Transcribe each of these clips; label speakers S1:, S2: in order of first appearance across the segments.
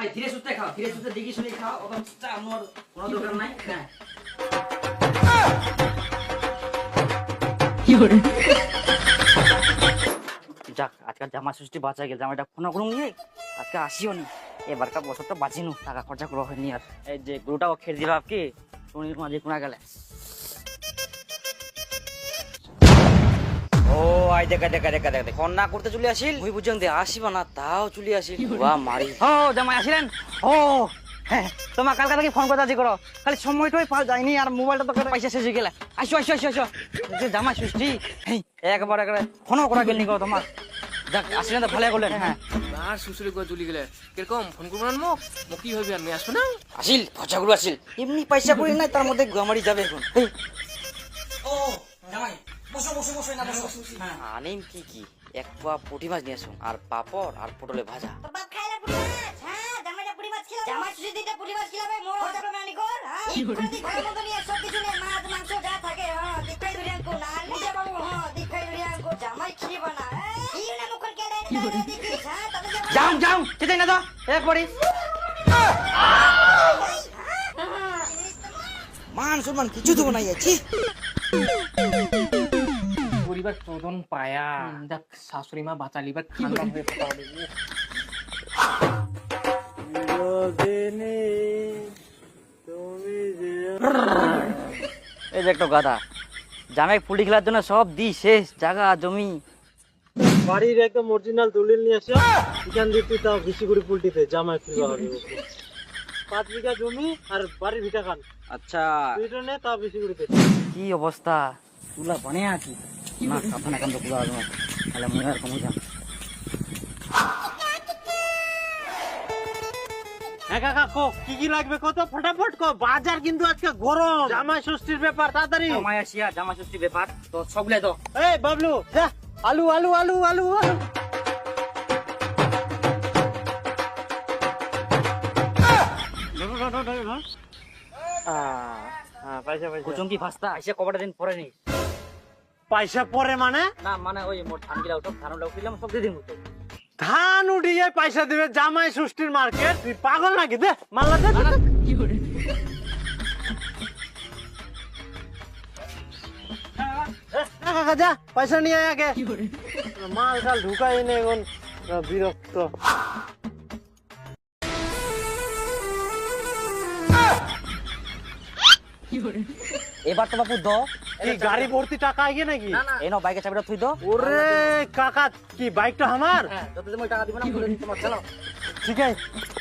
S1: জামাই ধীরে সুস্থে খাও ধীরে সুস্থে দিকে শুনে খাও চা আমার কোনো দরকার নাই হ্যাঁ। যাক আজকাল জামা ষষ্ঠী বাঁচা গেল জামাইটা ফোন করুন নিয়ে আজকে আসিও নি। এবারকার বছরটা বাঁচিনু টাকা খরচা করা হয়নি আর। এই যে গরুটাও খেয়ে দিল আপকি শুনি মাঝে কোনা গেলে। আই দেখা দেখা দেখা দেখা ফোন না করতে চলে আসিল? ওই বুঝছেন দে আসিব না তাও চলে আসিল। বাহ মারি। ও জামাই আসিলেন? ও হ্যাঁ তোমার কালকা থেকে ফোন করতে আজি করো। খালি সময়টাই পাওয়া যায়নি আর মোবাইলটা তো পয়সা শেষ হয়ে গেলে। আসো আসো আসো আসো। যে জামাই ষষ্ঠী হেই একবার একবার ফোনও করা গেলনি করো তোমার। যাক আসলেন তো ভালো করলেন হ্যাঁ।
S2: আর শ্বশুরে করে চলে গেলে কীরকম ফোন করব না মোক মোক কি হবি আমি আসব না?
S1: আসিল এমনি পয়সা করি নাই তার মধ্যে গামারি যাবে এখন। বসো বসো বসো না বসো। হ্যাঁ। আনিম কি কি? এক পোয়া পুঁটি মাছ নিয়ে আসুন। আর পাপড় আর পটলে ভাজা।
S3: তোর বাপ খাইলা পুরি মাছ? হ্যাঁ জামাইটা পুরি মাছ খিলাবে। জামাই সুজি দিতে পুরি মাছ খিলাবে মোর হতে পারবে না কর? হ্যাঁ পুরো ভালো মতো নিয়ে সব কিছু নিয়ে মাছ মাংস যা থাকে হ্যাঁ। দিখাই ধরে আনকো না নিজে বাবু হ্যাঁ দিখাই ধরে আনকো জামাই খিবা না। এই না মুখর কে দেখিস হ্যাঁ তবে
S1: যাও যাও না এক পড়ি মান সম্মান কিছু তো নাই আছি।
S2: পরিবার চোদন পায়া। দেখ শাশুড়ি মা বাঁচালিবার খানদান হয়ে হবে
S1: এই যে একটা গাদা। জামাই পুলি খেলার জন্য সব দি শেষ জায়গা জমি।
S4: বাড়ির একদম অরিজিনাল দলিল নিয়ে আসো এখান দিয়ে তুই তাও বেশি করে পুলটিতে জামাই ফিরবা হবে পাঁচ বিঘা জমি আর বাড়ির ভিটা খান।
S1: আচ্ছা।
S4: দুইটা নে তাও বেশি করে
S1: কি অবস্থা? তুলা বানে আছি। যাম
S4: হ্যাঁ কাকা কো কি কি লাগবে কত ফটাফট কো বাজার কিন্তু আজকে গরম। জামাই ষষ্ঠীর ব্যাপার তাড়াতাড়ি।
S1: জামাই আসিয়া জামা ষষ্ঠী ব্যাপার তো সবগুলো তো
S4: এই বাবলু যা আলু আলু আলু আলু আলু। পয়সা পয়সা
S1: কুচুঙ্কি ফাস্তা এসে কবাটা দিন পরে নি
S4: পয়সা পরে মানে?
S1: না মানে ওই মোট ধান গিলা উঠো ধান উঠিলাম সব দিয়ে দিন তো
S4: ধান উঠিয়ে পয়সা দিবে জামাই ষষ্ঠীর মার্কেট। তুই পাগল নাকি? দে মাল্লা দে দে, দে। এ, কাকা যা পয়সা নিয়ে আগে। মাল টাল ঢুকাই নে এখন বিরক্ত।
S1: এবার তো বাপু দ।
S4: কি গাড়ি ভর্তি টাকা আগে নাকি?
S1: এই নাও বাইকের চাবিটা থুই দো
S4: ওরে কাকা কি বাইকটা আমার?
S1: হ্যাঁ টাকা দিবে না বলে তোমার চালাও
S4: ঠিক আছে।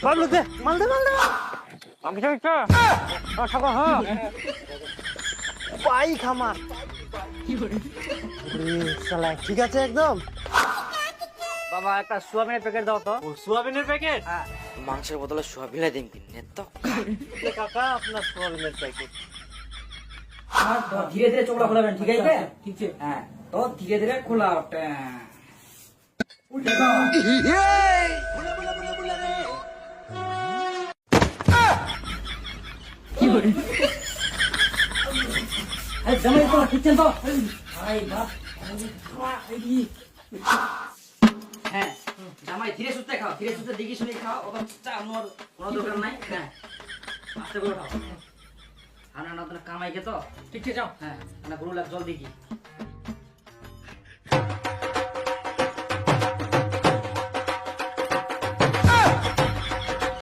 S4: বাবলু দে মাল দে মাল দে।
S1: আমি চাই তো থাকো হ্যাঁ।
S4: বাইক আমার। ওরে, শালা, ঠিক আছে একদম?
S1: বাবা একটা সোয়াবিনের প্যাকেট দাও তো।
S4: সোয়াবিনের প্যাকেট
S1: হ্যাঁ। মাংসের বদলে সোয়াবিন দিন কিনে তো
S4: কাকা আপনার সোয়াবিনের প্যাকেট
S1: ধীরে ধীরে চোখটা খোলাবেন ঠিক আছে? ঠিক আছে। হ্যাঁ তো ধীরে ধীরে খোলা জামাই তো কিচেন তো। হ্যাঁ জামাই ধীরে সুস্থে খাও ধীরে সুস্থে দেখি শুনে খাও। চা আমার কোনো দরকার নাই। হ্যাঁ আস্তে করে খাও। ঠান্ডা না কামাই খেতো? তো ঠিক আছে যাও। হ্যাঁ না গরু লাগ জল দেখি।